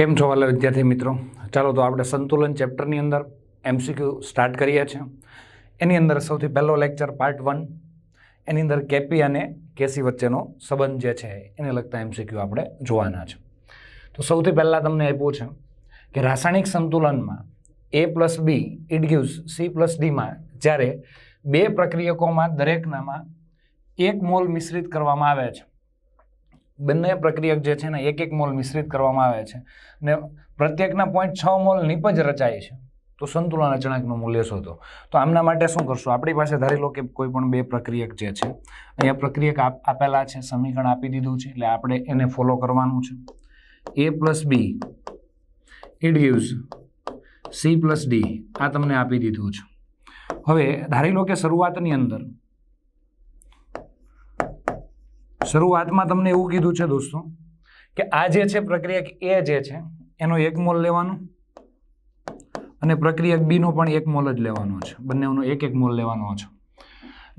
કેમ છો વાલા વિદ્યાર્થી મિત્રો? ચાલો તો આપણે સંતુલન ચેપ્ટરની અંદર એમસીક્યુ સ્ટાર્ટ કરીએ છીએ. એની અંદર સૌથી પહેલો લેક્ચર પાર્ટ વન એની અંદર કેપી અને કેસી વચ્ચેનો સંબંધ જે છે, એને લગતા એમસીક્યુ આપણે જોવાના છે. તો સૌથી પહેલાં તમને આપ્યું છે કે રાસાયણિક સંતુલનમાં A plus B it gives C plus ડીમાં જ્યારે બે પ્રક્રિયકોમાં દરેકનામાં એક મોલ મિશ્રિત કરવામાં આવે છે. બંને પ્રક્રિયક જે છે ને એક એક મોલ મિશ્રિત કરવામાં આવે છે. ને પ્રત્યેકના પોઈન્ટ છ મોલ નિપજ રચાય છે. તો સંતુલન અચળાંકનું મૂલ્ય શોધો. તો આમના માટે શું કરશું? આપણી પાસે ધારી લો કે કોઈ પણ બે પ્રક્રિયક જે છે, અહીંયા પ્રક્રિયક આપ- આપેલા છે, સમીકરણ આપી દીધું છે, એટલે આપણે એને ફોલો કરવાનું છે. A plus B it gives C plus D આ તમને આપી દીધું છે. હવે ધારી લો કે શરૂઆતની અંદર શરૂઆતમાં તમને એવું કીધું છે દોસ્તો કે આ જે છે પ્રક્રિયક એ જે છે, એનો એક મોલ લેવાનો અને પ્રક્રિયક બીનો પણ એક મોલ જ લેવાનો છે. બંનેનો એક એક મોલ લેવાનો છે.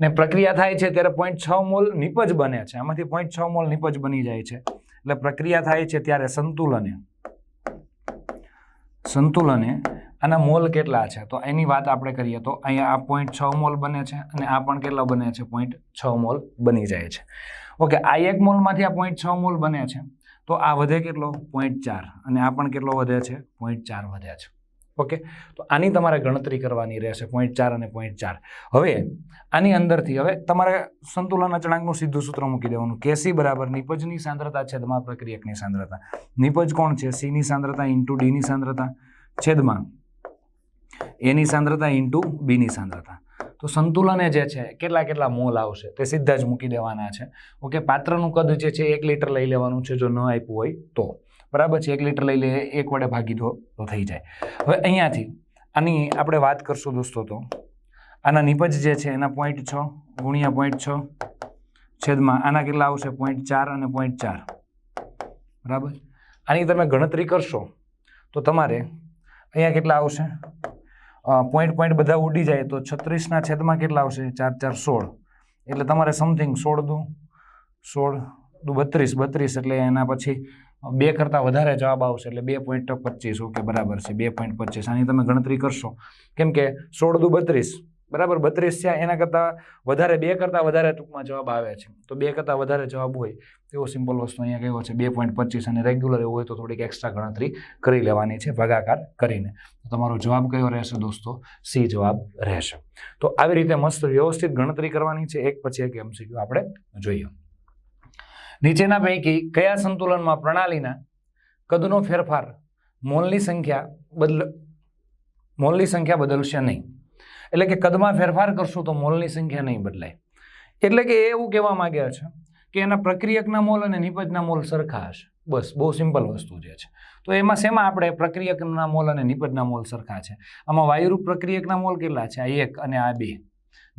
ને પ્રક્રિયા થાય છે ત્યારે પોઈન્ટ છ મોલ નિપજ બને છે. આમાંથી પોઈન્ટ છ મોલ નિપજ બની જાય છે. એટલે પ્રક્રિયા થાય છે ત્યારે સંતુલને. સંતુલને આના મોલ કેટલા છે? તો એની વાત આપણે કરીએ તો અહીંયા આ પોઈન્ટ છ મોલ બને છે અને આ પણ કેટલા બને છે? પોઈન્ટ છ મોલ બની જાય છે. ઓકે, આ એક મોલમાંથી આ પોઈન્ટ છ મોલ બને છે. તો આ વધે કેટલો? પોઈન્ટ ચાર. અને આ પણ કેટલો વધે છે? પોઈન્ટ ચાર વધે છે. ઓકે, તો આની તમારે ગણતરી કરવાની રહેશે પોઈન્ટ ચાર અને પોઈન્ટ ચાર. હવે, આની અંદરથી હવે તમારે સંતુલન અચળાંકનું સીધું સૂત્ર મૂકી દેવાનું. કેસી બરાબર નિપજની સાંદ્રતા છેદમાં પ્રક્રિયકની સાંદ્રતા. નિપજ કોણ છે? સીની સાંદ્રતા ઇન્ટુ ડીની સાંદ્રતા. છેદમાં એની સાંદ્રતા ઇન્ટુ બીની સાંદ્રતા. તો સંતુલને જે છે, કેટલા કેટલા મોલ આવશે તે સીધા જ મૂકી દેવાના છે. ઓકે, પાત્રનું કદ જે છે, એક લીટર લઈ લેવાનું છે, જો ન આપ્યું હોય તો. બરાબર છે, એક લીટર લઈ લે, એક વડે ભાગી દો, તો થઈ જાય. હવે અહીંયાથી, આની આપણે વાત કરશું દોસ્તો તો. આના નિપજ જે છે, એના પોઈન્ટ છ, ગુણ્યા પોઈન્ટ છ, છેદમાં આના કેટલા આવશે? પોઈન્ટ ચાર અને પોઈન્ટ ચાર. બરાબર? આની તમે ગણતરી કરશો, તો તમારે અહીંયા કેટલા આવશે? પોઈન્ટ પોઈન્ટ બધા ઉડી જાય તો છત્રીસના છેદમાં કેટલા આવશે? ચાર ચાર, સોળ. એટલે તમારે સમથિંગ સોળ દુ. સોળ દુ બત્રીસ. બત્રીસ એટલે એના પછી બે કરતાં વધારે જવાબ આવશે એટલે બે પોઈન્ટ પચીસ ઓકે, બરાબર છે. બે પોઈન્ટ પચીસ આની તમે ગણતરી કરશો. કેમ કે સોળ દુ બત્રીસ. બરાબર? બત્રીસ છે એના કરતાં વધારે, બે કરતાં વધારે ટૂંકમાં જવાબ આવે છે. તો બે કરતાં વધારે જવાબ હોય તેવો સિમ્પલ વસ્તુ અહીંયા કહેવો છે. બે પોઈન્ટ પચીસ અને રેગ્યુલર હોય તો થોડીક એક્સ્ટ્રા ગણતરી કરી લેવાની છે, ભાગાકાર કરીને. તો તમારો જવાબ કયો રહેશે દોસ્તો? સી જવાબ રહેશે. તો આવી રીતે મસ્ત વ્યવસ્થિત ગણતરી કરવાની છે, એક પછી એક એમસીક્યુ આપણે જોઈએ. નીચેના પૈકી કયા સંતુલનમાં પ્રણાલીના કદનો ફેરફાર મોલની સંખ્યા બદલ, મોલની સંખ્યા બદલશે નહીં. એટલે કે કદમાં ફેરફાર કરશું તો મોલની સંખ્યા નહીં બદલાય. એટલે કે એવું કહેવા માંગ્યા છે કે એના પ્રક્રિયકના મોલ અને નિપજના મોલ સરખા હશે. બસ, બહુ સિમ્પલ વસ્તુ જે છે. તો એમાં શેમાં આપણે પ્રક્રિયકના મોલ અને નિપજના મોલ સરખા છે? આમાં વાયુરૂપ પ્રક્રિયકના મોલ કેટલા છે? આ એક અને આ બે.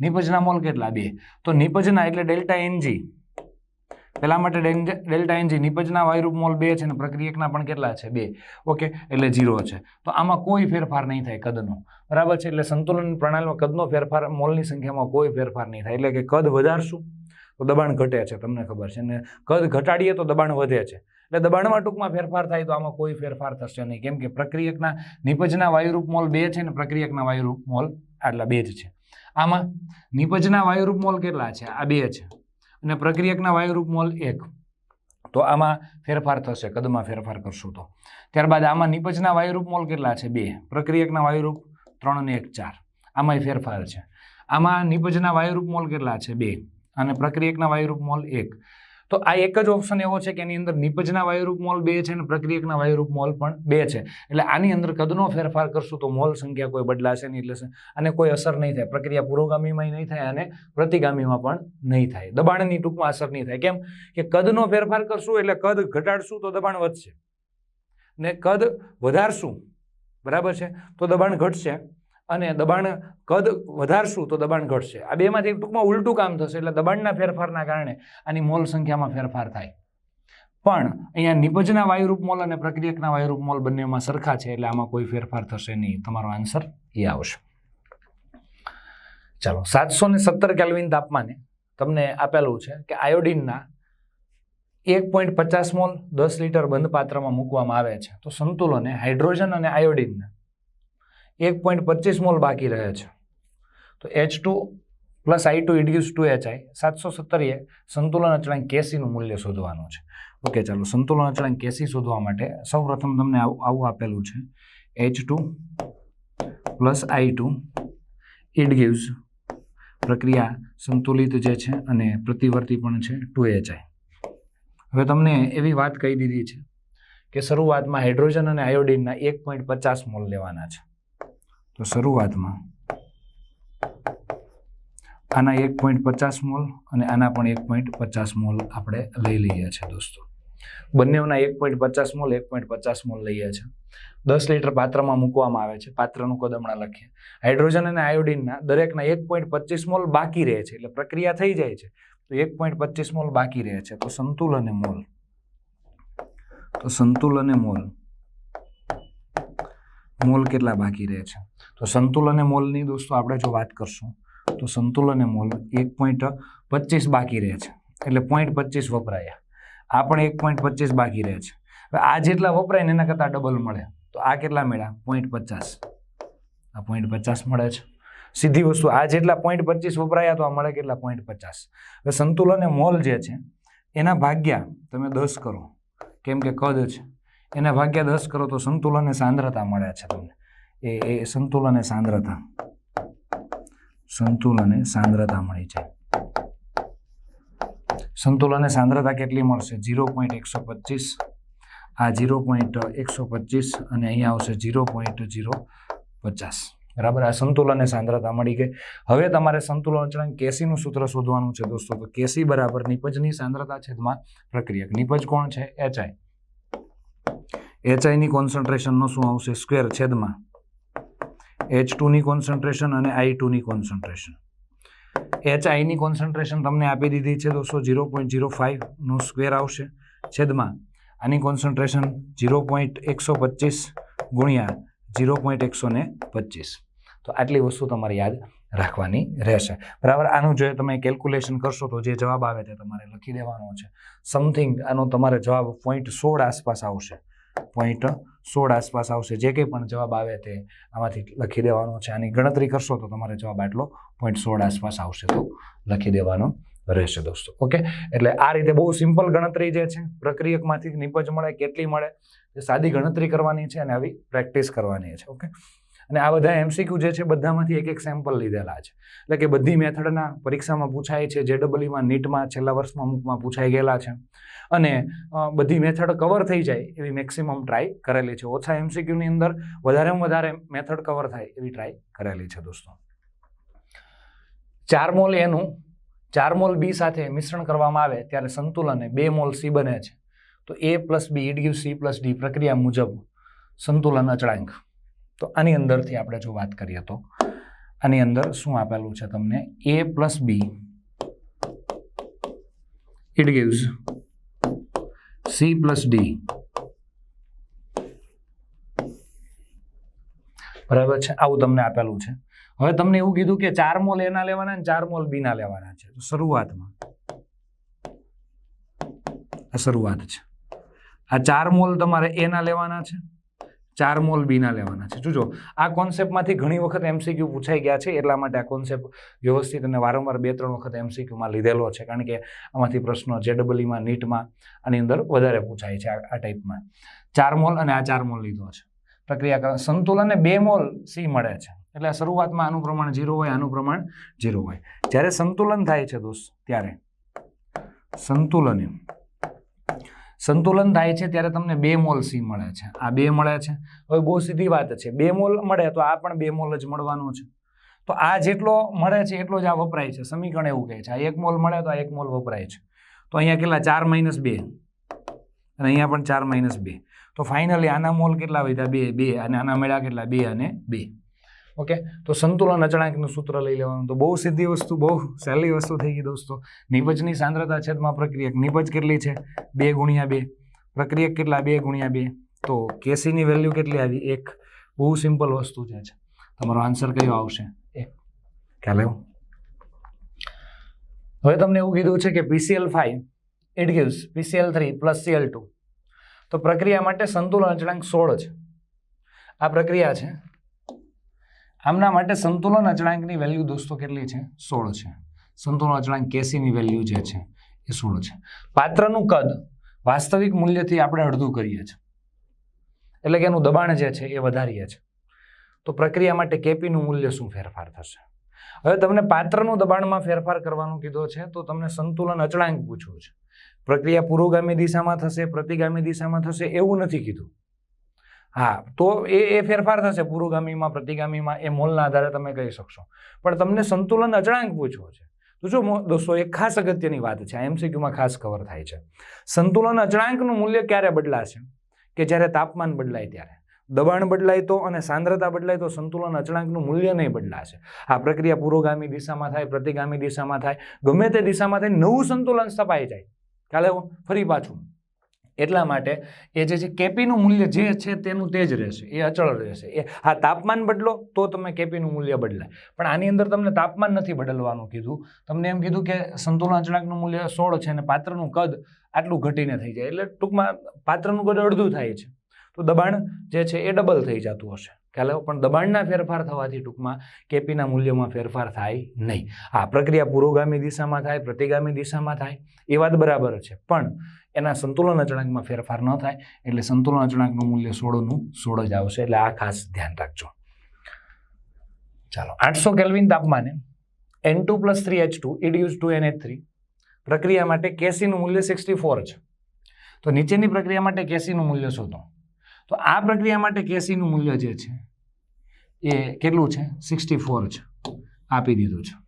નિપજના મોલ કેટલા? બે. તો નિપજના એટલે ડેલ્ટા એનજી. પેલા માટે ડેલ્ટા એનજી નિપજના વાયુરૂપ મોલ બે છે અને પ્રક્રિયકના પણ કેટલા છે? બે. ઓકે, એટલે ઝીરો છે. તો આમાં કોઈ ફેરફાર નહીં થાય કદનો. બરાબર છે? એટલે સંતુલન પ્રણાલીમાં કદનો ફેરફાર મોલની સંખ્યામાં કોઈ ફેરફાર નહીં થાય. એટલે કે કદ વધારશું તો દબાણ ઘટે છે, તમને ખબર છે. અને કદ ઘટાડીએ તો દબાણ વધે છે. એટલે દબાણમાં ટૂંકમાં ફેરફાર થાય તો આમાં કોઈ ફેરફાર થશે નહીં. કેમ કે પ્રક્રિયકના નિપજના વાયુરૂપ મોલ બે છે ને પ્રક્રિયકના વાયુરૂપ મોલ આટલા બે જ છે. આમાં નિપજના વાયુરૂપ મોલ કેટલા છે? આ બે છે. અને પ્રક્રિયકના વાયુરૂપ મોલ એક. તો આમાં ફેરફાર થશે, કદમાં ફેરફાર કરશું તો. ત્યારબાદ આમાં નિપજના વાયુરૂપ મોલ કેટલા છે? બે. પ્રક્રિયકના વાયુરૂપ ત્રણ અને એક, ચાર. આમાંય ફેરફાર છે. આમાં નિપજના વાયુરૂપ મોલ કેટલા છે? બે. અને પ્રક્રિયકના વાયુરૂપ મોલ એક. તો આ એક જ ઓપ્શન એવો છે કે એની અંદર નિપજના વાયુરૂપ મોલ બે છે અને પ્રક્રિયકના વાયુરૂપ મોલ પણ બે છે. એટલે આની અંદર કદનો ફેરફાર કરશું તો મોલ સંખ્યા કોઈ બદલાશે નહીં એટલે અને કોઈ અસર નહીં થાય. પ્રક્રિયા પુરોગામીમાં નહીં થાય અને પ્રતિગામીમાં પણ નહીં થાય. દબાણની ટૂંકમાં અસર નહીં થાય. કેમ કે કદનો ફેરફાર કરશું એટલે કદ ઘટાડશું તો દબાણ વધશે. ને કદ વધારશું. બરાબર છે? તો દબાણ ઘટશે. અને દબાણ કદ વધારશું તો દબાણ ઘટશે. આ બેમાંથી ટૂંકમાં ઉલટું કામ થશે એટલે દબાણના ફેરફારના કારણે આની મોલ સંખ્યામાં ફેરફાર થાય. પણ અહીંયા નિપજના વાયુરૂપ મોલ અને પ્રક્રિયકના વાયુરૂપ મોલ બંનેમાં સરખા છે એટલે આમાં કોઈ ફેરફાર થશે નહીં. તમારો આન્સર એ આવશે. ચાલો, સાતસો ને સત્તર કેલ્વિન તાપમાને તમને આપેલું છે કે આયોડિનના એક પોઈન્ટ પચાસ મોલ દસ લીટર બંધ પાત્રમાં મૂકવામાં આવે છે. તો સંતુલને હાઇડ્રોજન અને આયોડિનના એક પોઈન્ટ પચીસ મોલ બાકી રહે છે. તો H two plus I two educe two H I સાતસો સત્તરીએ સંતુલન અચળાંક કેસીનું મૂલ્ય શોધવાનું છે. ઓકે ચાલો, સંતુલન અચળાંક કેસી શોધવા માટે સૌપ્રથમ તમને આવું આપેલું છે. H two plus I two it gives પ્રક્રિયા સંતુલિત જે છે અને પ્રતિવર્તી પણ છે ટુ એચ આઈ હવે તમને એવી વાત કહી દીધી છે કે શરૂઆતમાં હાઇડ્રોજન અને આયોડિનના એક પોઈન્ટ પચાસ મોલ લેવાના છે. તો શરૂઆતમાં. આના એક પોઈન્ટ પચાસ મોલ અને આના પણ એક પોઈન્ટ પચાસ મોલ આપણે લઈ લઈએ છીએ દોસ્તો. બંનેઓના એક પોઈન્ટ પચાસ મોલ એક પોઈન્ટ પચાસ મોલ લઈએ છીએ. દસ લીટર પાત્રમાં મૂકવામાં આવે છે, પાત્રનું કદ હમણાં લખીએ. હાઇડ્રોજન અને આયોડિનના દરેકના એક પોઈન્ટ પચીસ મોલ બાકી રહે છે, એટલે પ્રક્રિયા થઈ જાય છે. તો એક પોઈન્ટ પચીસ મોલ બાકી રહે છે. તો સંતુલન મોલ તો સંતુલન મોલ મોલ કેટલા બાકી રહે છે? તો સંતુલને મોલની દોસ્તો આપણે જો વાત કરશું, તો સંતુલ અને મોલ એક પોઈન્ટ પચીસ બાકી રહે છે. એટલે પોઈન્ટ પચીસ વપરાયા. આ પણ એક પોઈન્ટ પચીસ બાકી રહે છે. હવે આ જેટલા વપરાય ને એના કરતાં ડબલ મળે. તો આ કેટલા મળ્યા? પોઈન્ટ પચાસ. આ પોઈન્ટ પચાસ મળે છે. સીધી વસ્તુ, આ જેટલા પોઈન્ટ પચીસ વપરાયા તો આ મળે કેટલા? પોઈન્ટ પચાસ. હવે સંતુલન મોલ જે છે, એના ભાગ્યા તમે દસ કરો. કેમ કે કદ છે? એના ભાગ્યા દસ કરો તો સંતુલન સાંદ્રતા મળે છે તમને. એ એ સંતુલન સાંદ્રતા. સંતુલન સાંદ્રતા મળી છે સંતુલન અને સાંદ્રતા કેટલી મળશે? ઝીરો પોઈન્ટ એકસો પચીસ. આ ઝીરો પોઈન્ટ એકસો પચીસ અને અહીંયા આવશે ઝીરો પોઈન્ટ ઝીરો પચાસ. બરાબર? આ સંતુલન સાંદ્રતા મળી ગઈ. હવે તમારે સંતુલન અચળાંક કેસીનું સૂત્ર શોધવાનું છે દોસ્તો. તો કેસી બરાબર નિપજની સાંદ્રતા છેદમાં પ્રક્રિયક. નિપજ કોણ છે? એચઆઈ એચઆઈની કોન્સન્ટ્રેશનનો શું આવશે? સ્ક્વેર છેદમાં એચ ટુની કોન્સન્ટ્રેશન અને આઈ ટુની કોન્સન્ટ્રેશન એચ આઈની કોન્સન્ટ્રેશન તમને આપી દીધી છે દોસ્તો ઝીરો પોઈન્ટ ઝીરો ફાઇવનું સ્ક્વેર આવશે છેદમાં. આની કોન્સન્ટ્રેશન ઝીરો પોઈન્ટ એકસો પચીસ ગુણ્યા ઝીરો પોઈન્ટ એકસો ને પચીસ. તો આટલી વસ્તુ તમારે યાદ રાખવાની રહેશે. બરાબર? આનું જો તમે કેલ્ક્યુલેશન કરશો તો જે જવાબ આવે તે તમારે લખી દેવાનો છે. સમથિંગ આનો તમારે જવાબ પોઈન્ટ સોળ આસપાસ આવશે. પોઈન્ટ સોળ આસપાસ આવશે. જે કંઈ પણ જવાબ આવે તે આમાંથી લખી દેવાનો છે. આની ગણતરી કરશો તો તમારે જવાબ આટલો પોઈન્ટ સોળ આસપાસ આવશે તો લખી દેવાનો રહેશે દોસ્તો. ઓકે? એટલે આ રીતે બહુ સિમ્પલ ગણતરી જે છે, પ્રક્રિયકમાંથી નિપજ મળે, કેટલી મળે, એ સાદી ગણતરી કરવાની છે અને આવી પ્રેક્ટિસ કરવાની છે. ઓકે? અને આ બધા એમસીક્યુ જે છે બધામાંથી એક એક સેમ્પલ લીધેલા છે. એટલે કે બધી મેથડના પરીક્ષામાં પૂછાય છે જેડબલઈમાં નીટમાં, છેલ્લા વર્ષમાં અમુકમાં પૂછાઈ ગયેલા છે. અને બધી મેથડ કવર થઈ જાય એવી મેક્સિમમ ટ્રાય કરેલી છે. ઓછા એમસીક્યુની અંદર વધારેમાં વધારે મેથડ કવર થાય એવી ટ્રાય કરેલી છે દોસ્તો. ચાર મોલ એનું ચાર મોલ બી સાથે મિશ્રણ કરવામાં આવે ત્યારે સંતુલન બે મોલ સી બને છે. તો A plus B it give C plus D પ્રક્રિયા મુજબ સંતુલન અચળાંક. તો આની અંદરથી આપણે જો વાત કરીએ તો, આની અંદર શું આપેલું છે તમને? A plus B it gives C plus D બરાબર છે? આવું તમને આપેલું છે. હવે તમને એવું કીધું કે ચાર મોલ એના લેવાના ને ચાર મોલ બીના લેવાના છે. તો શરૂઆતમાં, આ શરૂઆત છે. આ ચાર મોલ તમારે એના લેવાના છે. ચાર મોલ બીના લેવાના છે. જોજો આ કોન્સેપ્ટમાંથી ઘણી વખત એમસીક્યુ પૂછાઈ ગયા છે. એટલા માટે આ કોન્સેપ્ટ વ્યવસ્થિત અને વારંવાર બે ત્રણ વખત એમસીક્યુમાં લીધેલો છે. કારણ કે આમાંથી પ્રશ્નો જેડબલીમાં નીટમાં આની અંદર વધારે પૂછાય છે આ ટાઈપમાં ચાર મોલ અને આ ચાર મોલ લીધો છે. પ્રક્રિયા કરવા સંતુલનને બે મોલ સી મળે છે. એટલે શરૂઆતમાં આનું પ્રમાણ ઝીરો હોય, આનું પ્રમાણ ઝીરો હોય. જ્યારે સંતુલન થાય છે દોસ્ત, ત્યારે સંતુલન સંતુલન થાય છે ત્યારે તમને બે મોલ સી મળે છે. આ બે મળે છે. હવે બહુ સીધી વાત છે. બે મોલ મળે તો આ પણ બે મોલ જ મળવાનો છે. તો આ જેટલો મળે છે એટલો જ આ વપરાય છે. સમીકરણ એવું કહે છે. આ એક મોલ મળે તો આ એક મોલ વપરાય છે. તો અહીંયા કેટલા? ચાર માઇનસ બે. અને અહીંયા પણ ચાર માઇનસ બે. તો ફાઇનલી આના મોલ કેટલા વધ્યા? બે બે. અને આના મેળા કેટલા? બે અને બે. ઓકે? તો સંતુલન અચળાંકનું સૂત્ર લઈ લેવાનું. તો બહુ સીધી વસ્તુ, બહુ સહેલી વસ્તુ થઈ ગઈ દોસ્તો. નિપજની સાંદ્રતા છેદમાં પ્રક્રિયક. નિપજ કેટલી છે? બે ગુણ્યા બે. પ્રક્રિયક કેટલા? બે ગુણ્યા બે. તો કેસીની વેલ્યુ કેટલી આવી? એક. બહુ સિમ્પલ વસ્તુ છે તમારો આન્સર કયો આવશે? એક. ખ્યાલ આવ્યો? હવે તમને એવું કીધું છે કે P C L five it gives P C L three plus C L two તો પ્રક્રિયા માટે સંતુલન અચળાંક સોળ છે. આ પ્રક્રિયા છે આમના માટે સંતુલન અચળાંકની વેલ્યુ દોસ્તો કેટલી છે? સોળ છે. સંતુલન અચળાંક કેસીની વેલ્યુ જે છે, એ સોળ છે. પાત્રનું કદ વાસ્તવિક મૂલ્યથી આપણે અડધું કરીએ છીએ. એટલે કે એનું દબાણ જે છે એ વધારીએ છીએ. તો પ્રક્રિયા માટે કેપીનું મૂલ્ય શું ફેરફાર થશે? હવે તમને પાત્રનું દબાણમાં ફેરફાર કરવાનું કીધો છે, તો તમને સંતુલન અચળાંક પૂછવું છે. પ્રક્રિયા પુરોગામી દિશામાં થશે, પ્રતિગામી દિશામાં થશે એવું નથી કીધું. હા, તો એ એ ફેરફાર થશે પુરોગામીમાં, પ્રતિગામીમાં, એ મોલના આધારે તમે કહી શકશો. પણ તમને સંતુલન અચળાંક પૂછવો છે. તો જો દોસ્તો, એક ખાસ અગત્યની વાત છે. આ એમસીક્યુમાં ખાસ કવર થાય છે. સંતુલન અચળાંકનું મૂલ્ય ક્યારે બદલાશે? કે જ્યારે તાપમાન બદલાય ત્યારે? દબાણ બદલાય તો અને સાંદ્રતા બદલાય તો સંતુલન અચળાંકનું મૂલ્ય નહીં બદલાશે. આ પ્રક્રિયા પુરોગામી દિશામાં થાય, પ્રતિગામી દિશામાં થાય. ગમે તે દિશામાં થાય, નવું સંતુલન સ્થપાઈ જાય. કાલે ફરી પાછું. એટલા માટે એ જે છે કેપીનું મૂલ્ય જે છે તેનું તે જ રહેશે, એ અચળ રહેશે. એ હા, તાપમાન બદલો તો તમે કેપીનું મૂલ્ય બદલાય. પણ આની અંદર તમને તાપમાન નથી બદલવાનું કીધું. તમને એમ કીધું કે સંતુલન અચળાંકનું મૂલ્ય સોળ છે અને પાત્રનું કદ આટલું ઘટીને થઈ જાય. એટલે ટૂંકમાં પાત્રનું કદ અડધું થાય છે. તો દબાણ જે છે એ ડબલ થઈ જતું હશે. ખ્યાલ પણ દબાણના ફેરફાર થવાથી ટૂંકમાં કેપીના મૂલ્યમાં ફેરફાર થાય નહીં. આ પ્રક્રિયા પુરોગામી દિશામાં થાય, પ્રતિગામી દિશામાં થાય, એ વાત બરાબર છે. પણ એના સંતુલન અચળાંકમાં ફેરફાર ન થાય, એટલે સંતુલન અચળાંકનું મૂલ્ય સોળનું સોળ જ આવશે. એટલે આ ખાસ ધ્યાન રાખજો. ચાલો, આઠસો કેલ્વિન તાપમાને N two plus three H two educe two N H three પ્રક્રિયા માટે કેસીનું મૂલ્ય સિક્સટી ફોર છે. તો નીચેની પ્રક્રિયા માટે કેસીનું મૂલ્ય શોધો. તો આ પ્રક્રિયા માટે કેસીનું મૂલ્ય જે છે, એ કેટલું છે? સિક્સટી ફોર છે. આપી દીધું છે.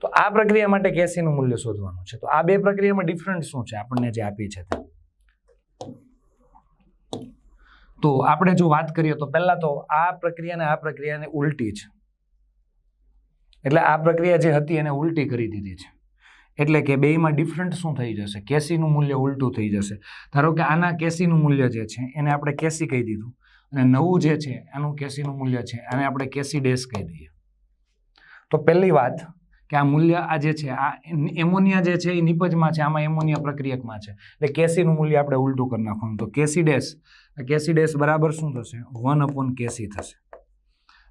તો આ પ્રક્રિયા માટે કેસીનું મૂલ્ય શોધવાનું છે. તો આ બે પ્રક્રિયામાં ડિફરન્ટ શું છે? આપણને જે આપી છે તો આપણે જો વાત કરીએ તો પહેલા તો આ પ્રક્રિયાને આ પ્રક્રિયાને ઉલટી છે. એટલે આ પ્રક્રિયા જે હતી એને ઉલટી કરી દીધી છે. એટલે કે બેયમાં ડિફરન્ટ શું થઈ જશે? કેસીનું મૂલ્ય ઉલટું થઈ જશે. ધારો કે આના કેસીનું મૂલ્ય જે છે, એને આપણે કેસી કહી દીધું. અને નવું જે છે, એનું કેસીનું મૂલ્ય છે, એને આપણે કેસી ડેશ કહી દઈએ. તો પહેલી વાત કે આ મૂલ્ય આ જે છે, આ એમોનિયા જે છે, એ નિપજમાં છે, આમાં એમોનિયા પ્રક્રિયકમાં છે. એટલે કેસીનું મૂલ્ય આપણે ઉલટું કરી નાખવાનું. તો કેસી ડેશ કેસી ડેશ બરાબર શું થશે? વન અપોન કેસી થશે.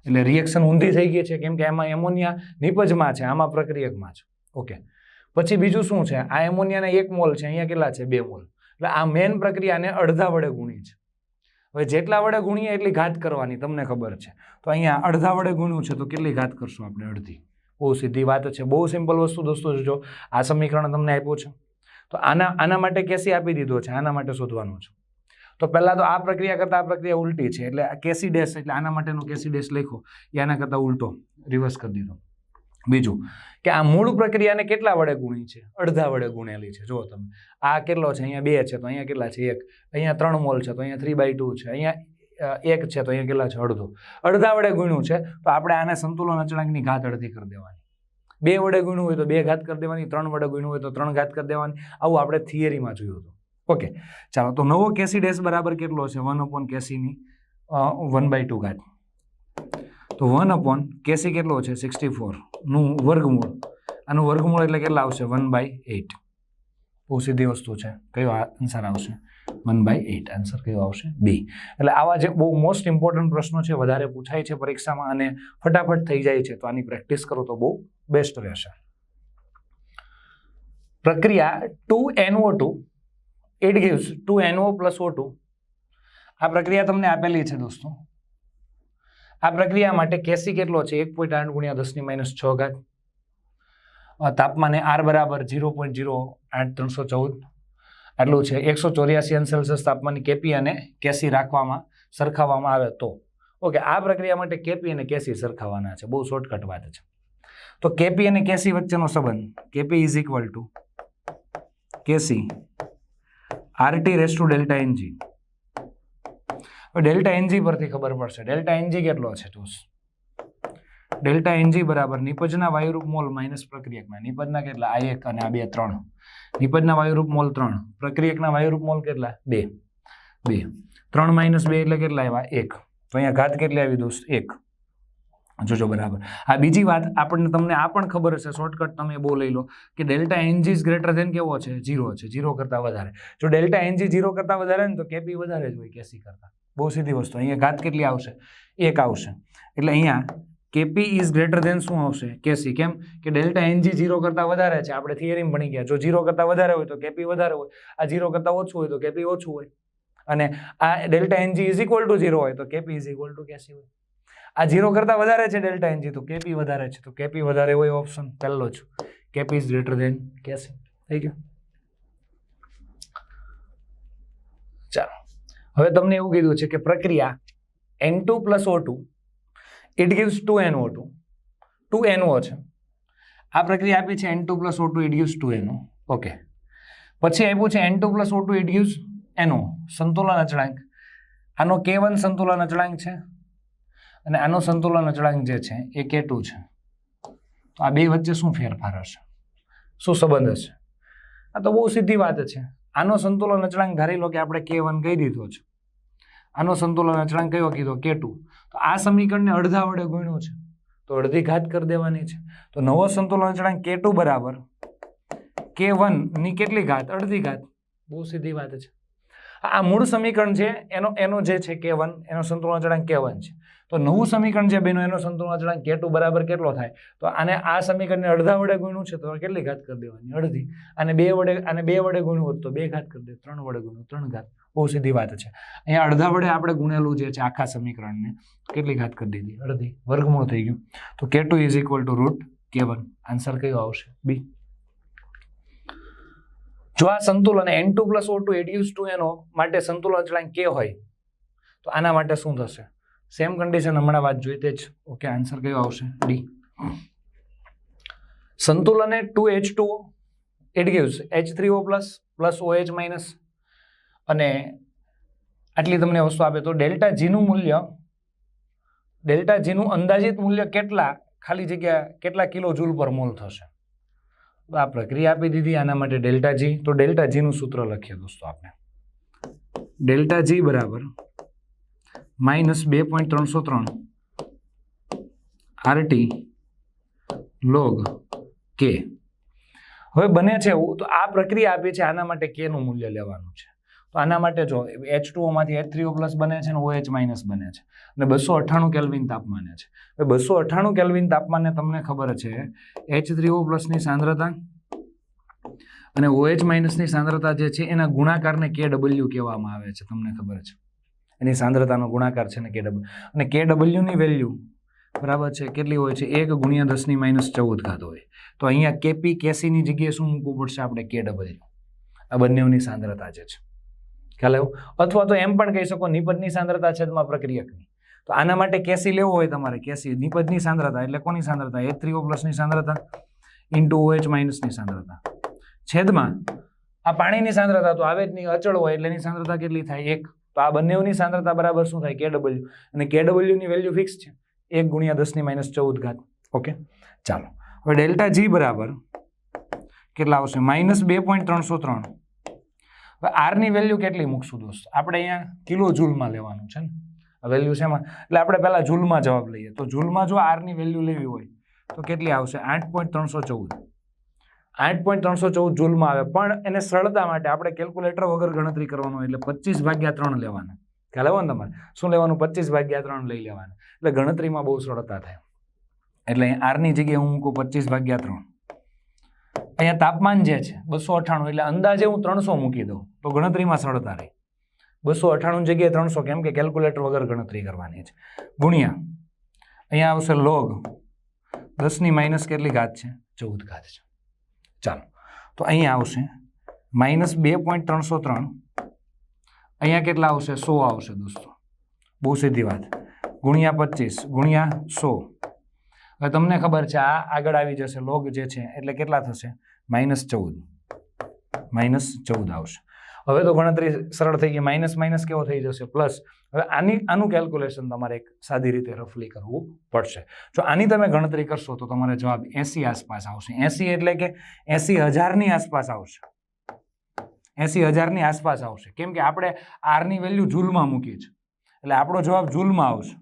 એટલે રિએક્શન ઊંધી થઈ ગઈ છે, કેમ કે એમાં એમોનિયા નિપજમાં છે, આમાં પ્રક્રિયકમાં છે. ઓકે. પછી બીજું શું છે? આ એમોનિયાના એક મોલ છે, અહીંયા કેટલા છે? બે મોલ. એટલે આ મેન પ્રક્રિયાને અડધા વડે ગુણી છે. હવે જેટલા વડે ગુણીએ એટલી ઘાત કરવાની તમને ખબર છે. તો અહીંયા અડધા વડે ગુણ્યું છે તો કેટલી ઘાત કરશું આપણે? અડધી. બહુ સીધી વાત છે. બહુ સિમ્પલ વસ્તુ દોસ્તો જો આ સમીકરણ તમને આપ્યું છે. તો આના આના માટે કેસી આપી દીધો છે. આના માટે શોધવાનું છે. તો પહેલાં તો આ પ્રક્રિયા કરતાં આ પ્રક્રિયા ઉલટી છે. એટલે કેસી ડેશ, એટલે આના માટેનો કેસી ડેશ લખો. એ આના કરતાં ઉલટો. રિવર્સ કરી દીધો. બીજું, કે આ મૂળ પ્રક્રિયાને કેટલા વડે ગુણી છે? અડધા વડે ગુણેલી છે. જુઓ તમે, આ કેટલો છે? અહીંયા બે છે, તો અહીંયા કેટલા છે? એક. અહીંયા ત્રણ મોલ છે, તો અહીંયા થ્રી બાય ટુ છે. અહીંયા એક છે, તો અહીંયા કેટલા છે? અડધો. અડધા વડે ગુણ્યું છે, તો આપણે આને સંતુલન અચળાંકની ઘાત અડધી કરી દેવાની. બે વડે ગુણ્યું હોય તો બે ઘાત કરી દેવાની, ત્રણ વડે ગુણ્યું હોય તો ત્રણ ઘાત કરી દેવાની. આવું આપણે થિયરીમાં જોયું હતું. ઓકે, ચાલો, તો નવો કેસી ડેસ બરાબર કેટલો છે? વન અપોન કેસીની વન બાય ટુ ઘાત. તો વન અપોન કેસી કેટલો છે? સિક્સટી ફોરનું વર્ગમૂળ. આનું વર્ગમૂળ એટલે કેટલા આવશે? વન બાય એટ બહુ સીધી વસ્તુ છે. કયો આન્સર આવશે? વન બાય એટ આન્સર કયો આવશે? બી. એટલે આવા જે બહુ મોસ્ટ ઇમ્પોર્ટન્ટ પ્રશ્નો છે, વધારે પૂછાય છે પરીક્ષામાં અને ફટાફટ થઈ જાય છે, તો આની પ્રેક્ટિસ કરો તો બહુ બેસ્ટ રહેશે. પ્રક્રિયા two N O two. It gives two N O plus O two. આ પ્રક્રિયા તમને આપેલી છે દોસ્તો. આ પ્રક્રિયા માટે કેસી કેટલો છે? એક પોઈન્ટ આઠ ગુણ્યા દસની માઇનસ છ ઘાત. તાપમાને આર બરાબર ઝીરો પોઈન્ટ ઝીરો આઠ ત્રણસો ચૌદ. આટલું છે. એકસો ચોર્યાસી અંશ તાપમાન કેપી અને કેસી રાખવામાં સરખાવવામાં આવે તો. ઓકે આ પ્રક્રિયા માટે કેપી અને કેસી સરખાવવાના છે. બહુ શોર્ટકટ વાત છે. તો કેપી અને કેસી વચ્ચેનો સંબંધ. K P is equal to K C R T raise delta N G હવે ડેલ્ટા એનજી પરથી ખબર પડશે. ડેલ્ટા એનજી કેટલો છે? ટૂસ. ડેલ્ટા એનજી બરાબર નિપજના વાયુરૂપ મોલ માઇનસ પ્રક્રિયકના. નિપજના કેટલા? આ એક અને આ બે, ત્રણ. નિપજના વાયુરૂપ મોલ ત્રણ. પ્રક્રિયકના વાયુરૂપ મોલ કેટલા? બે. બે. ત્રણ માઇનસ બે એટલે કેટલા આવ્યા? એક. તો અહીંયા ઘાત કેટલી આવી દોસ્ત? એક. જોજો બરાબર. હા બીજી વાત આપણને તમને આ પણ ખબર હશે શોર્ટકટ તમે બહુ લઈ લો, કે ડેલ્ટા એનજી ગ્રેટર ધેન કેવો છે? ઝીરો છે. જીરો કરતાં વધારે. જો ડેલ્ટા એનજી ઝીરો કરતાં વધારે ને તો કેપી વધારે જ હોય કેસી કરતાં. બહુ સીધી વસ્તુ. અહીંયા ઘાત કેટલી આવશે? એક આવશે. એટલે અહીંયા કેપી ઇઝ ગ્રેટર ધેન શું આવશે? કેસી કેમ? કે ડેલ્ટા એનજી ઝીરો કરતાં વધારે છે. આપણે થિયરીમાં ભણી ગયા. જો ઝીરો કરતાં વધારે હોય તો કેપી વધારે હોય. આ ઝીરો કરતાં ઓછું હોય તો કેપી ઓછું હોય. અને આ delta N G is equal to zero હોય તો K P is equal to K C હોય. આ ઝીરો કરતાં વધારે છે ડેલ્ટા એનજી તો કેપી વધારે છે. તો કેપી વધારે હોય ઓપ્શન પહેલો જ. K P is greater than K C થઈ ગયું? ચાલો. હવે તમને એવું કીધું છે કે પ્રક્રિયા N two plus O two it gives two N O two two N O છે. આ પ્રક્રિયા આપી છે N two plus O two it gives two N O okay પછી આપ્યું છે N two plus O two it gives એનો સંતુલન અચળાંક. આનો કે વન સંતુલન અચળાંક છે અને આનો સંતુલન અચળાંક જે છે એ કે ટુ છે. તો આ બે વચ્ચે શું ફેરફાર હશે? શું સંબંધ હશે? આ તો બહુ સીધી વાત છે. આનો સંતુલન અચળાંક ધારી લો કે આપણે કે વન કહી દીધો છે. આનો સંતુલન અચળાંક કયો કીધો? કે ટુ તો આ સમીકરણને અડધા વડે ગુણ્યો છે. તો અડધી ઘાત કરી દેવાની છે. તો નવો સંતુલન અચળાંક કે ટુ બરાબર. કે ની કેટલી ઘાત? અડધી ઘાત. બહુ સીધી વાત છે. આ મૂળ સમીકરણ છે, એનો એનો જે છે કે વન એનો સંતુલન અચળાંક કે વન છે. તો નવું સમીકરણ જે બન્યું એનો સંતુલન અચળાંક કે ટુ બરાબર કેટલો થાય? તો આને આ સમીકરણને અડધા વડે ગુણ્યું છે તો કેટલી ઘાત કરી દેવાની? અડધી. અને બે વડે અને બે વડે ગુણ્યું હોત તો બે ઘાત કરી દે, ત્રણ વડે ગુણ્યું, ત્રણ ઘાત. બહુ સીધી વાત છે. અહીંયા અડધા વડે આપણે ગુણેલું જે છે આખા સમીકરણને કેટલી ઘાત કરી દીધી? અડધી. વર્ગમૂળ થઈ ગયું. તો K two is equal to root K one answer કયો આવશે? બી જો આ સંતુલન N two plus O two educe two N O માટે સંતુલન અચળાંક કે હોય, તો આના માટે શું થશે? સેમ કન્ડિશન હમણાં વાત જોઈ તે જ. ઓકે આન્સર કયો આવશે? ડી સંતુલન એ two H two it gives H three O plus plus O H minus અને આટલી તમને વસ્તુ આપે તો ડેલ્ટા જીનું મૂલ્ય, ડેલ્ટા જીનું અંદાજિત મૂલ્ય કેટલા, ખાલી જગ્યા કેટલા કિલો જૂલ પર મોલ થશે? આ પ્રક્રિયા આપી દીધી, આના માટે ડેલ્ટા જી તો ડેલ્ટા જીનું સૂત્ર લખીએ દોસ્તો આપણે ડેલ્ટા જી બરાબર માઇનસ બે પોઈન્ટ ત્રણસો ત્રણ. આરટી લોગ કે. હવે બને છે એવું, તો આ પ્રક્રિયા આપી છે આના માટે કે નું મૂલ્ય લેવાનું છે. તો આના માટે જો એચ ટુઓમાંથી એચ થ્રીઓ પ્લસ બને છે અને ઓએચ માઇનસ બને છે. અને બસો અઠ્ઠાણું કેલ્વિન તાપમાને છે. હવે બસો અઠ્ઠાણું કેલ્વિન તાપમાને તમને ખબર છે એચ થ્રીઓ પ્લસની સાંદ્રતા અને ઓએચ માઇનસની સાંદ્રતા જે છે એના ગુણાકારને કે ડબલ્યુ કહેવામાં આવે છે, તમને ખબર છે. એની સાંદ્રતાનો ગુણાકાર છે ને કે ડબલ્યુ અને કે ડબલ્યુની વેલ્યુ બરાબર છે, કેટલી હોય છે? એક ગુણ્યા દસની માઇનસ ચૌદ ઘાત હોય. તો અહીંયા કેપી કેસીની જગ્યાએ શું મૂકવું પડશે આપણે? કે ડબલ્યુ આ બંનેઓની સાંદ્રતા જે છે. ખ્યાલ આવ્યો? અથવા તો એમ પણ કહી શકો નિપજની સાંદ્રતા છેદમાં પ્રક્રિયકની. તો આના માટે કેસી લેવો હોય તમારે કેસી નિપજની સાંદ્રતા એટલે કોની સાંદ્રતા? એ થ્રી પ્લસની સાંદ્રતા ઇન્ટુ ઓએચ માઇનસની સાંદ્રતા. છેદમાં આ પાણીની સાંદ્રતા તો આવે જ નહીં, અચળ હોય એટલે એની સાંદ્રતા કેટલી થાય? એક. તો આ બંનેઓની સાંદ્રતા બરાબર શું થાય? કે ડબલ્યુ અને કે ડબલ્યુની વેલ્યુ ફિક્સ છે? એક ગુણ્યા દસની માઇનસ ચૌદ ઘાત. ઓકે ચાલો. હવે ડેલ્ટા જી બરાબર કેટલા આવશે? માઇનસ બે પોઈન્ટ ત્રણસો ત્રણ. હવે આરની વેલ્યુ કેટલી મૂકશું દોસ્ત? આપણે અહીંયા કિલો જૂલમાં લેવાનું છે ને? વેલ્યુ છે એમાં એટલે આપણે પહેલાં જૂલમાં જવાબ લઈએ. તો જૂલમાં જો આરની વેલ્યુ લેવી હોય, તો કેટલી આવશે? આઠ પોઈન્ટ ત્રણસો ચૌદ. આઠ પોઈન્ટ ત્રણસો ચૌદ જૂલમાં આવે. પણ એને સરળતા માટે આપણે કેલ્ક્યુલેટર વગર ગણતરી કરવાનું એટલે પચીસ ભાગ્યા ત્રણ લેવાના. ખ્યાલ આવ્યો ને તમારે? શું લેવાનું? પચીસ ભાગ્યા ત્રણ લઈ લેવાના. એટલે ગણતરીમાં બહુ સરળતા થાય. એટલે આરની જગ્યાએ હું મૂકું પચીસ ભાગ્યા ત્રણ. અહીંયા તાપમાન જે છે, બસો અઠાણું એટલે અંદાજે હું ત્રણસો મૂકી દઉં. તો ગણતરીમાં સરળતા રહી. બસો અઠાણું જગ્યાએ ત્રણસો, કેમ કે કેલ્ક્યુલેટર વગર ગણતરી કરવાની છે. ગુણ્યા. અહીંયા આવશે લોગ દસની માઇનસ કેટલી ઘાત છે? ચૌદ ઘાત છે. ચાલો. તો અહીંયા આવશે. માઇનસ બે પોઈન્ટ ત્રણસો ત્રણ. અહીંયા કેટલા આવશે? સો આવશે દોસ્તો. બહુ સીધી વાત. ગુણ્યા પચીસ, ગુણ્યા સો. હવે તમને ખબર છે, આ આગળ આવી જશે લોગ જે છે, એટલે કેટલા થશે? માઇનસ ચૌદ. માઇનસ ચૌદ આવશે. હવે તો ગણતરી સરળ થઈ ગઈ માઇનસ માઇનસ કેવો થઈ જશે? પ્લસ હવે આની, આનું કેલ્ક્યુલેશન તમારે એક સાદી રીતે રફલી કરવું પડશે. જો આની તમે ગણતરી કરશો તો તમારે જવાબ એસી આસપાસ આવશે. એસી એટલે કે એસી હજારની આસપાસ આવશે. એસી હજારની આસપાસ આવશે. કેમ કે આપણે આરની વેલ્યુ જૂલમાં મૂકી છે એટલે આપણો જવાબ જૂલમાં આવશે.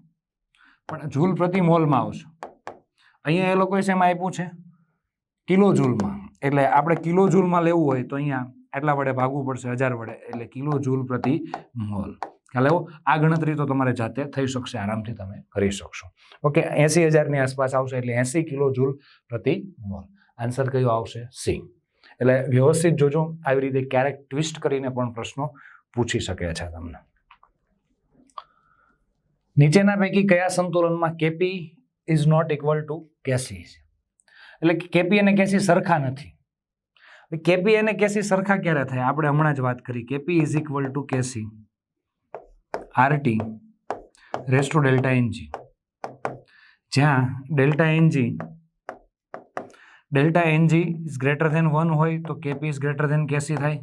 પણ જૂલ પ્રતિ મોલમાં આવશે. અહીંયા એ લોકોએ શેમાં આપ્યું છે? કિલો જૂલમાં. એટલે આપણે કિલો જૂલમાં લેવું હોય તો અહીંયા આટલા વડે ભાગવું પડશે, હજાર વડે. એટલે કિલો જૂલ પ્રતિ મોલ. ખ્યાલ આવ્યો? આ ગણતરી તો તમારે જાતે થઈ શકશે, આરામથી તમે કરી શકશો. ઓકે એસી હજારની આસપાસ આવશે એટલે એસી કિલો જૂલ પ્રતિ મોલ. આન્સર કયો આવશે? સી એટલે વ્યવસ્થિત જોજો, આવી રીતે ક્યારેક ટ્વિસ્ટ કરીને પણ પ્રશ્નો પૂછી શકે છે તમને. નીચેના પૈકી કયા સંતુલનમાં K P is not equal to K C એટલે કેપી અને કેસી સરખા નથી. કેપી અને કેસી સરખા ક્યારે થાય? આપણે હમણાં જ વાત કરી. K P is equal to K C. R T raise to delta N G જ્યાં delta N G delta N G is greater than one હોય તો K P is greater than K C થાય.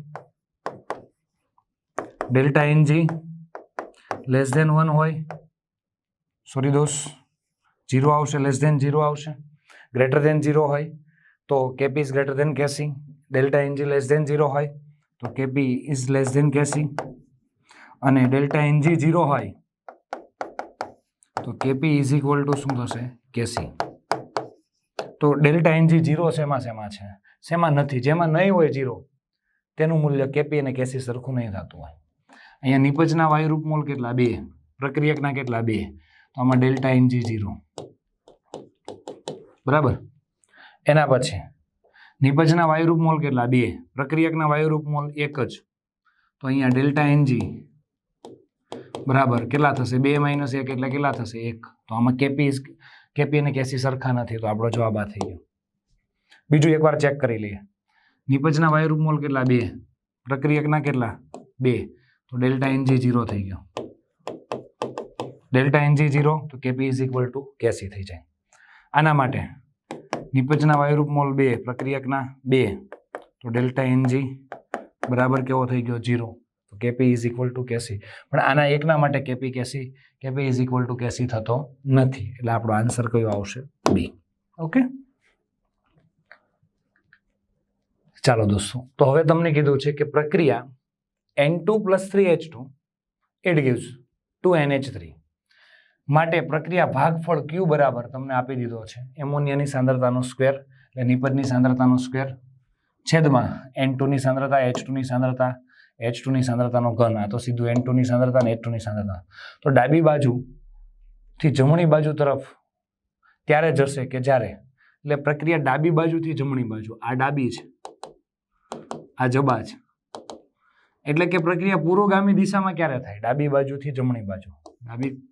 Delta N G less than one હોય. Sorry દોસ્ત zero આવશે less than zero આવશે. Greater than zero હોય તો K P is greater than K C. Delta N G less than zero હોય, તો K P is less than K C અને delta NG zero હોય, તો કેપી ઇઝ ઇક્વલ ટુ શું થશે? કેસી તો ડેલ્ટા એનજી જીરો શેમાં શેમાં છે? શેમાં નથી. જેમાં નહીં હોય જીરો તેનું મૂલ્ય કેપી અને કેસી સરખું નહીં થતું હોય. અહીંયા નિપજના વાયુરૂપ મોલ કેટલા? બે. પ્રક્રિયકના કેટલા? બે. તો આમાં ડેલ્ટા એનજી જીરો બરાબર? એના પછી નિપજના વાયુરૂપ મોલ કેટલા? બે. પ્રક્રિયકના વાયુરૂપ મોલ એક જ. તો અહીંયા ડેલ્ટા એનજી. બરાબર. કેટલા થશે? બે માઇનસ એક એટલે કેટલા થશે? એક. તો આમાં કેપી કેપી અને કેસી સરખા નથી. તો આપણો જવાબ આ થઈ ગયો. બીજું એકવાર ચેક કરી લઈએ. નિપજના વાયુરૂપ મોલ કેટલા? બે. પ્રક્રિયકના કેટલા? બે. તો ડેલ્ટા એનજી જીરો થઈ ગયો. ડેલ્ટા એનજી જીરો તો K P is equal to K C થઈ જાય. આના માટે નિપજના વાયુરૂપ મોલ બે, પ્રક્રિયકના બે. તો ડેલ્ટા એનજી બરાબર કેવો થઈ ગયો? જીરો તો K P is equal to K C. પણ આના એકના માટે K P K C, K P is equal to K C થતો નથી. એટલે આપણો આન્સર કયો આવશે? બી. ઓકે? ચાલો દોસ્તો. તો હવે તમને કીધું છે કે પ્રક્રિયા N two plus three H two it gives two N H three. માટે પ્રક્રિયા ભાગફળ ક્યુ બરાબર તમને આપી દીધો છે. એમોનિયાની સાંદ્રતાનો સ્ક્વેર એટલે નિપજની સાંદ્રતાનો સ્ક્વેર છેદમાં એન ટુની સાંદ્રતા એચ ટુની સાંદ્રતા એચ ટુની સાંદ્રતાનો ઘન. આ તો સીધું એન ટુની સાંદ્રતા અને એચ ટુની સાંદ્રતા. તો ડાબી બાજુથી જમણી બાજુ તરફ ત્યારે જશે કે જ્યારે? એટલે પ્રક્રિયા ડાબી બાજુથી જમણી બાજુ. આ ડાબી છે. આ જબા છે. એટલે કે પ્રક્રિયા પુરોગામી દિશામાં ક્યારે થાય? ડાબી બાજુથી જમણી બાજુ. ડાબી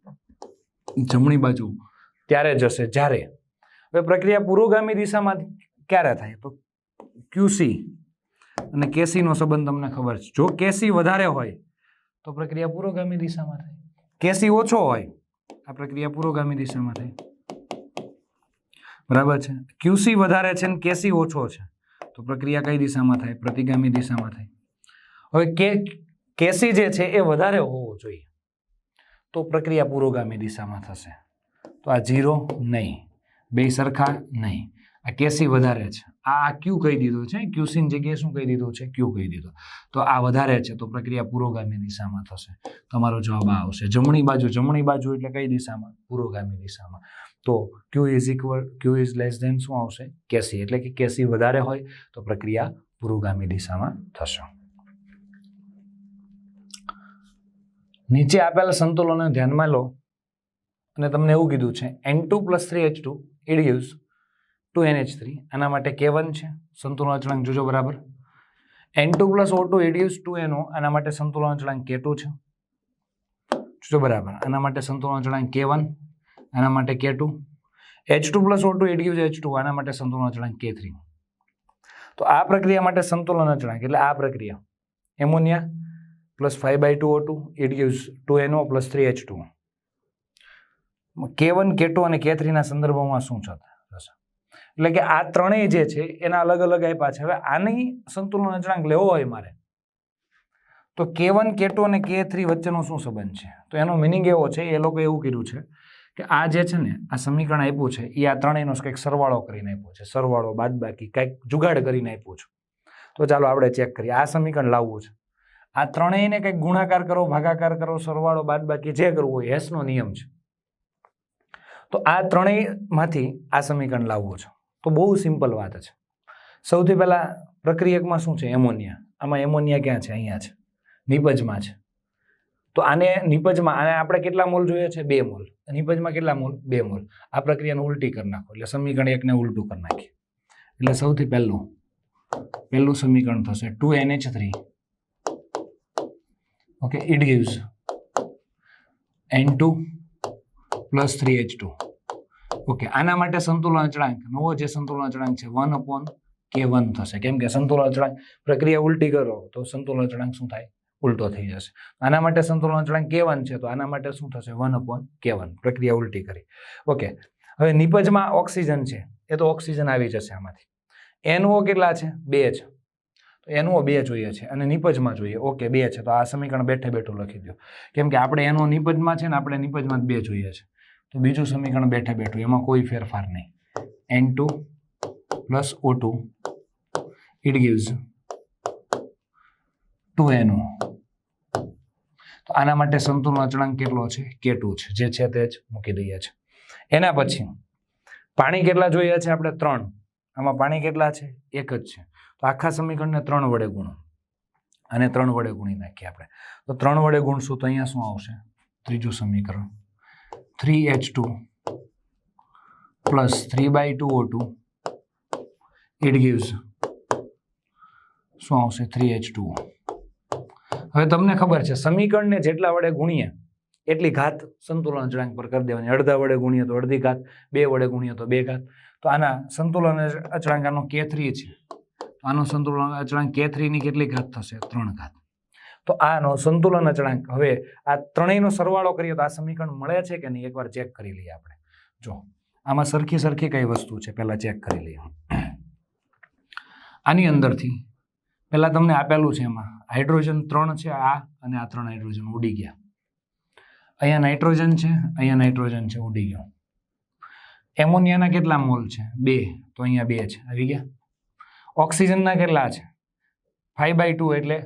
જમણી બાજુ. ત્યારે જશે. જ્યારે? હવે પ્રક્રિયા પુરોગામી દિશામાં ક્યારે થાય? તો ક્યુસી અને કેસીનો સંબંધ તમને ખબર છે. જો કેસી વધારે હોય, તો પ્રક્રિયા પુરોગામી દિશામાં થાય. કેસી ઓછો હોય, આ પ્રક્રિયા પુરોગામી દિશામાં થાય. બરાબર છે? ક્યુસી વધારે છે ને કેસી ઓછો છે. તો પ્રક્રિયા કઈ દિશામાં થાય? પ્રતિગામી દિશામાં થાય. હવે કે કેસી જે છે, એ વધારે હોવો જોઈએ. તો પ્રક્રિયા પુરોગામી દિશામાં થશે. તો આ ઝીરો નહીં. બે સરખા નહીં. આ કેસી વધારે છે. આ ક્યુ કહી દીધો છે. ક્યુસીની જગ્યાએ શું કહી દીધું છે? ક્યુ કહી દીધો. તો આ વધારે છે. તો પ્રક્રિયા પુરોગામી દિશામાં થશે. તમારો જવાબ આવશે. જમણી બાજુ જમણી બાજુ એટલે કઈ દિશામાં? પુરોગામી દિશામાં. તો Q is equal Q is less than શું આવશે? કેસી એટલે કે કેસી વધારે હોય તો પ્રક્રિયા પુરોગામી દિશામાં થશે. નીચે આપેલા સંતુલનને ધ્યાનમાં લો અને તમને એવું કીધું છે N two plus three H two it two N H three આના માટે કે વન છે, સંતુલન અચળાંક જોજો બરાબર. N two plus O two it gives two NO આના માટે સંતુલન અચળાંક કે ટુ છે. જોજો બરાબર, આના માટે સંતુલન અચળાંક કે વન આના માટે K two H two plus O two it H two આના માટે સંતુલન અચળાંક કે થ્રી તો આ પ્રક્રિયા માટે સંતુલન અચળાંક, એટલે આ પ્રક્રિયા. Ammonia plus five by two two gives two NO plus three H two. K one, K two અને કે થ્રીના સંદર્ભમાં શું છે? એટલે કે આ ત્રણેય જે છે, એના અલગ અલગ આપ્યા છે. હવે આની સંતુલન અચળાંક લેવો હોય મારે, તો કે વન, કે ટુ અને કે થ્રી વચ્ચેનો શું સંબંધ છે? તો એનો મિનિંગ એવો છે, એ લોકો એવું કીધું છે કે આ જે છે ને, આ સમીકરણ આપ્યું છે, એ આ ત્રણેયનો કંઈક સરવાળો કરીને આપ્યો છે. સરવાળો બાદબાકી, કંઈક જુગાડ કરીને આપ્યું છે. તો ચાલો આપણે ચેક કરીએ. આ સમીકરણ લાવવું છે. આ ત્રણેયને કંઈક ગુણાકાર કરો, ભાગાકાર કરો, સરવાળો, બાદબાકી જે કરવું હોય, હેસનો નિયમ છે. તો આ ત્રણેયમાંથી આ સમીકરણ લાવવું છે. તો બહુ સિમ્પલ વાત છે. સૌથી પહેલાં પ્રક્રિયકમાં શું છે? એમોનિયા. આમાં એમોનિયા ક્યાં છે? અહીંયા છે. નિપજમાં છે. તો આને નિપજમાં, આને આપણે કેટલા મોલ જોઈએ છે? બે મોલ. નિપજમાં કેટલા મોલ? બે મોલ. આ પ્રક્રિયાને ઉલટી કરી નાખો. એટલે સમીકરણ એકને ઉલટું કરી નાખીએ. એટલે સૌથી પહેલું પહેલું સમીકરણ થશે two NH three. Okay it gives N two plus three H two okay આના માટે સંતુલન અચળાંક નવો જે સંતુલન અચળાંક છે વન અપોન કે વન થશે. કેમ કે સંતુલન અચળાંક પ્રક્રિયા ઉલટી કરો, તો સંતુલન અચળાંક શું થાય? ઉલટો થઈ જશે. આના માટે સંતુલન અચળાંક કે વન છે, તો આના માટે શું થશે? વન અપોન કે વન પ્રક્રિયા ઉલટી કરી. ઓકે હવે નિપજમાં ઓક્સિજન છે, એ તો ઓક્સિજન આવી જશે આમાંથી. એનઓ કેટલા છે? બે છે તો એનઓ બે જોઈએ છે અને નિપજમાં જોઈએ. ઓકે બે છે. તો આ સમીકરણ બેઠે બેઠું લખી દો કેમ કે આપણે એનો નિપજમાં છે ને આપણે નિપજમાં બે જોઈએ છે. તો બીજું સમીકરણ બેઠે બેઠું. એમાં કોઈ ફેરફાર નહીં. N two plus O two it gives two NO તો આના માટે સંતુલન અચળાંક કેટલો છે? કે ટુ છે. જે છે તે જ મૂકી દઈએ છે. એના પછી, પાણી કેટલા જોઈએ છે આપણે? ત્રણ. આમાં પાણી કેટલા છે? એક જ છે. આખા સમીકરણને ત્રણ વડે ગુણો. અને ત્રણ વડે ગુણી નાખીએ આપણે. તો ત્રણ વડે ગુણશું તો અહીંયા શું આવશે? ત્રીજું સમીકરણ. Three H two plus three by two O two. It gives શું આવશે? થ્રી એચ ટુ હવે તમને ખબર છે, સમીકરણને જેટલા વડે ગુણીએ, એટલી ઘાત સંતુલન અચળાંક પર કરી દેવાની. અડધા વડે ગુણીએ તો અડધી ઘાત, બે વડે ગુણીએ તો બે ઘાત. તો આના સંતુલન અચળાંક આનો કે થ્રી છે. આનો સંતુલન અચળાંક કે થ્રીની કેટલી ઘાત થશે? ત્રણ ઘાત. તો આનો સંતુલન અચળાંક હવે આ ત્રણેયનો સરવાળો કરીએ તો આ સમીકરણ મળે છે કે નહીં? એકવાર ચેક કરી લઈએ આપણે. જો, આમાં સરખી સરખી કઈ વસ્તુ છે? પહેલાં ચેક કરી લઈએ. આની અંદરથી પહેલાં તમને આપેલું છે એમાં, હાઇડ્રોજન ત્રણ છે આ અને આ ત્રણ હાઇડ્રોજન ઉડી ગયા. અહીંયા નાઇટ્રોજન છે, અહીંયા નાઇટ્રોજન છે, ઉડી ગયો. એમોનિયાના કેટલા મોલ છે? બે. તો અહીંયા બે છે. આવી ગયા? ઓક્સિજનના કેટલા છે? ફાઈવ બાય ટુ એટલે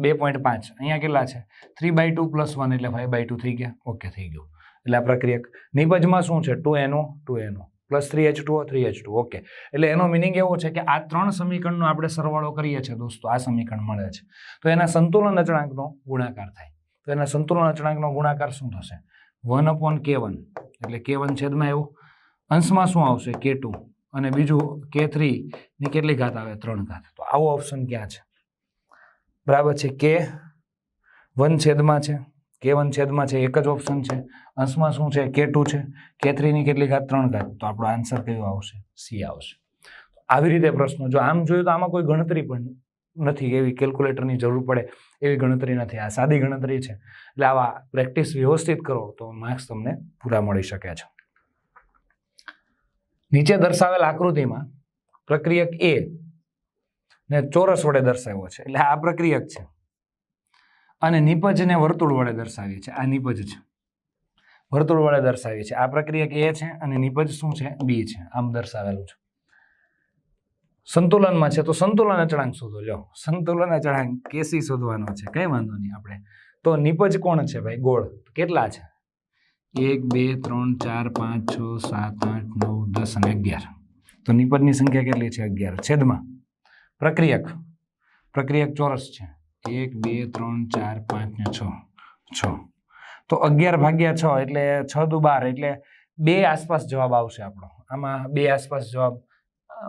બે પોઈન્ટ પાંચ. અહીંયા કેટલા છે? Three by two plus one એટલે ફાઈવ બાય ટુ થઈ ગયા. ઓકે થઈ ગયું. એટલે આ પ્રક્રિયક નિપજમાં શું છે? Two NO two NO. Plus three H two three H two okay એટલે એનો મિનિંગ એવો છે કે આ ત્રણ સમીકરણનો આપણે સરવાળો કરીએ છીએ દોસ્તો. આ સમીકરણ મળે છે. તો એના સંતુલન અચળાંકનો ગુણાકાર થાય. તો એના સંતુલન અચળાંકનો ગુણાકાર શું થશે? વન અપોન કે વન એટલે કે વન છેદમાં એવું. અંશમાં શું આવશે? કે ટુ અને બીજું કે થ્રીની કેટલી ઘાત આવે? ત્રણ ઘાત. તો આવો ઓપ્શન ક્યાં છે? બરાબર છે કે વન છેદમાં છે. કે વન છેદમાં છે, એક જ ઓપ્શન છે. અંશમાં શું છે? કે ટુ છે. કે થ્રીની કેટલી ઘાત? ત્રણ ઘાત. તો આપણો આન્સર કયો આવશે? સી આવશે. આવી રીતે પ્રશ્નો. જો આમ જોયું તો આમાં કોઈ ગણતરી પણ નથી એવી કેલ્ક્યુલેટરની જરૂર પડે, એવી ગણતરી નથી. આ સાદી ગણતરી છે. એટલે આવા પ્રેક્ટિસ વ્યવસ્થિત કરો તો માર્ક્સ તમને પૂરા મળી શકે છે. નીચે દર્શાવેલ આકૃતિમાં પ્રક્રિયક એ ને ચોરસ વડે દર્શાવ્યો છે. એટલે આ પ્રક્રિયક છે. અને નિપજને વર્તુળ વડે દર્શાવી છે આ નિપજ છે. વર્તુળ વડે દર્શાવી છે આ પ્રક્રિયક એ છે અને નિપજ શું છે? બી છે. આમ દર્શાવેલું છે. સંતુલનમાં છે. તો સંતુલન અચળાંક શોધો. લ્યો. સંતુલન અચળાંક કેસી શોધવાનો છે. કઈ વાંધો નહીં આપણે. તો નિપજ કોણ છે ભાઈ? ગોળ. કેટલા છે? એક, બે, ત્રણ, ચાર, પાંચ, છ, સાત, આઠ, નવ, દસ અને અગિયાર. તો નિપજની સંખ્યા કેટલી છે? અગિયાર. છેદમાં. પ્રક્રિયક. પ્રક્રિયક ચોરસ છે. એક, બે, ત્રણ, ચાર, પાંચ ને છ. છ. તો અગિયાર ભાગ્યા છ એટલે છ દુ બાર એટલે બે આસપાસ જવાબ આવશે આપણો. આમાં બે આસપાસ જવાબ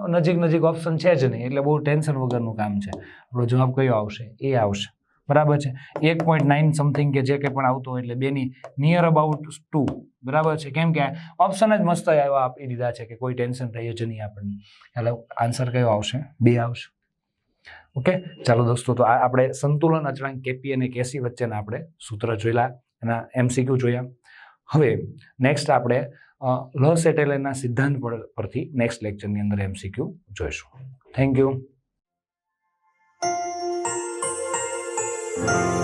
નજીક નજીક ઓપ્શન છે જ નહીં. એટલે બહુ ટેન્શન વગરનું કામ છે. આપણો જવાબ કયો આવશે? એ આવશે. બરાબર છે? એક પોઈન્ટ નાઇન સમથિંગ કે જે કંઈ પણ આવતું હોય એટલે બેની નિયર અબાઉટ ટુ બરાબર છે? કેમ કે ઓપ્શન જ મસ્ત એવા આપી દીધા છે કે કોઈ ટેન્શન રહે જ નહીં આપણને. એટલે આન્સર કયો આવશે? બે આવશે. ઓકે? ચાલો દોસ્તો, તો આ આપણે સંતુલન અચળાંક કેપી અને કેસી વચ્ચેના આપણે સૂત્ર જોયેલા એના એમસીક્યુ જોયા. હવે નેક્સ્ટ આપણે લ સેટેલાઇટના સિદ્ધાંત પર- પરથી નેક્સ્ટ લેક્ચરની અંદર એમસીક્યુ જોઈશું. Thank you Bye.